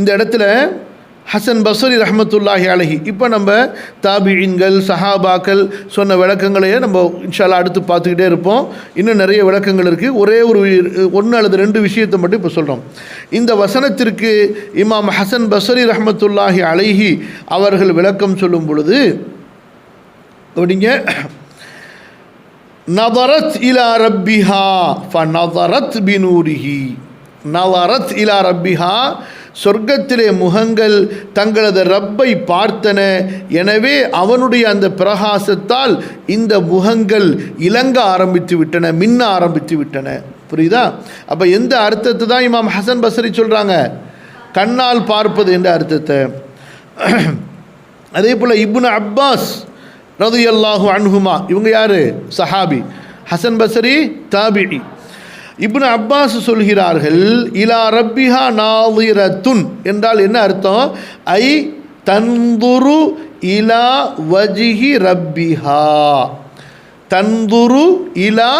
இந்த இடத்துல ஹசன் பசரி ரஹமத்துல்லாஹி அலஹி. இப்போ நம்ம தாபியின்கள் சஹாபாக்கள் சொன்ன விளக்கங்களையே நம்ம இன்ஷால்லா அடுத்து பார்த்துக்கிட்டே இருப்போம். இன்னும் நிறைய விளக்கங்கள் இருக்குது ஒரே ஒரு ஒன்று அல்லது ரெண்டு விஷயத்தை மட்டும் இப்போ சொல்கிறோம் இந்த வசனத்திற்கு இமாம் ஹசன் பசரி ரஹமத்துல்லாஹி அலைஹி அவர்கள் விளக்கம் சொல்லும் பொழுது அப்படிங்க நவரத் இலா ரப்பிஹா ஃப நவரத் பினூரிஹி. நவரத் இலா ரப்பிஹா சொர்க்கத்திலே முகங்கள் தங்களது ரப்பை பார்த்தன. எனவே அவனுடைய அந்த பிரகாசத்தால் இந்த முகங்கள் இலங்க ஆரம்பித்து விட்டன மின்ன ஆரம்பித்து விட்டன. புரியுதா? அப்போ எந்த அர்த்தத்தை தான் இமாம் ஹசன் பசரி சொல்கிறாங்க கண்ணால் பார்ப்பது என்ற அர்த்தத்தை. அதே போல் இப்னு அப்பாஸ் ரது அல்லாஹு அன்ஹுமா இவங்க யார்? சஹாபி. ஹசன் பசரி தாபிடி இப்னு அப்பாஸ் சொல்கிறார்கள் இலா ரப்பிஹா நாதிரத்துன் என்றால் என்ன அர்த்தம்? ஐ தந்துரு இலா வஜிஹி ரப்பிஹா. தந்துரு இலா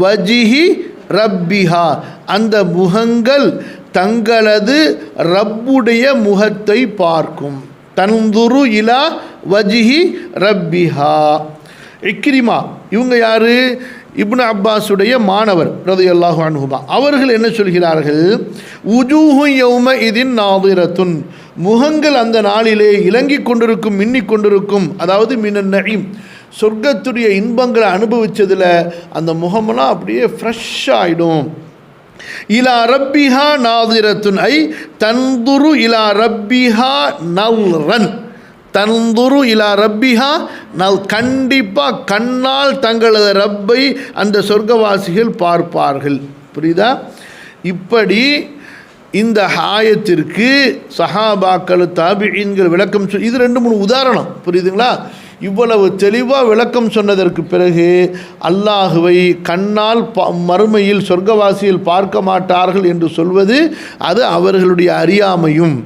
வஜிஹி ரப்பிஹா. அந்த முகங்கள் தங்களது ரப்புடைய முகத்தை பார்க்கும். தந்துரு இலா வஜிஹி ரப்பிஹா. இக்ரிமா இவங்க யார்? இப்னு அப்பாஸுடைய மாணவர் ரதி அல்லாஹு அனுகுமா அவர்கள் என்ன சொல்கிறார்கள்? உஜூஹு யௌம இதின் நாதிரத்துன். முகங்கள் அந்த நாளிலே இலங்கி கொண்டிருக்கும் மின்னிக் கொண்டிருக்கும் அதாவது மினன் நஈம் சொர்க்கத்துடைய இன்பங்களை அனுபவித்ததில் அந்த முகமெல்லாம் அப்படியே ஃப்ரெஷ் ஆகிடும் இலா ரப்பிஹா நாதிரத்துன். ஐ தந்துரு இலா ரப்பிஹா நல்ரன். தந்துரு இலா ரப்பிஹா. நான் கண்டிப்பாக கண்ணால் தங்களது ரப்பை அந்த சொர்க்கவாசிகள் பார்ப்பார்கள். புரியுதா? இப்படி இந்த ஆயத்திற்கு சஹாபாக்கள் தாபியின்கள் விளக்கம் சொல் இது ரெண்டு மூணு உதாரணம். புரியுதுங்களா? இவ்வளவு தெளிவாக விளக்கம் சொன்னதற்கு பிறகு அல்லாஹுவை கண்ணால் ப மறுமையில் சொர்க்கவாசியில் பார்க்க மாட்டார்கள் என்று சொல்வது அது அவர்களுடைய அறியாமையும்.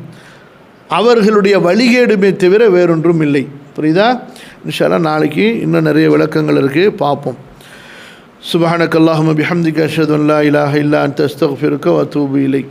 அவர்களுடைய வழிகேடுமே தவிர வேறொன்றும் இல்லை. புரியுதா? இன்ஷாலா நாளைக்கு இன்னும் நிறைய விளக்கங்கள் இருக்குது பார்ப்போம். சுபஹானக் அல்லாஹும பிஹம்திக அஷ்ஹது இலாஹ இல்லா அன்த அஸ்தக்ஃபிருக்க வ அத்தூபு இலைக்.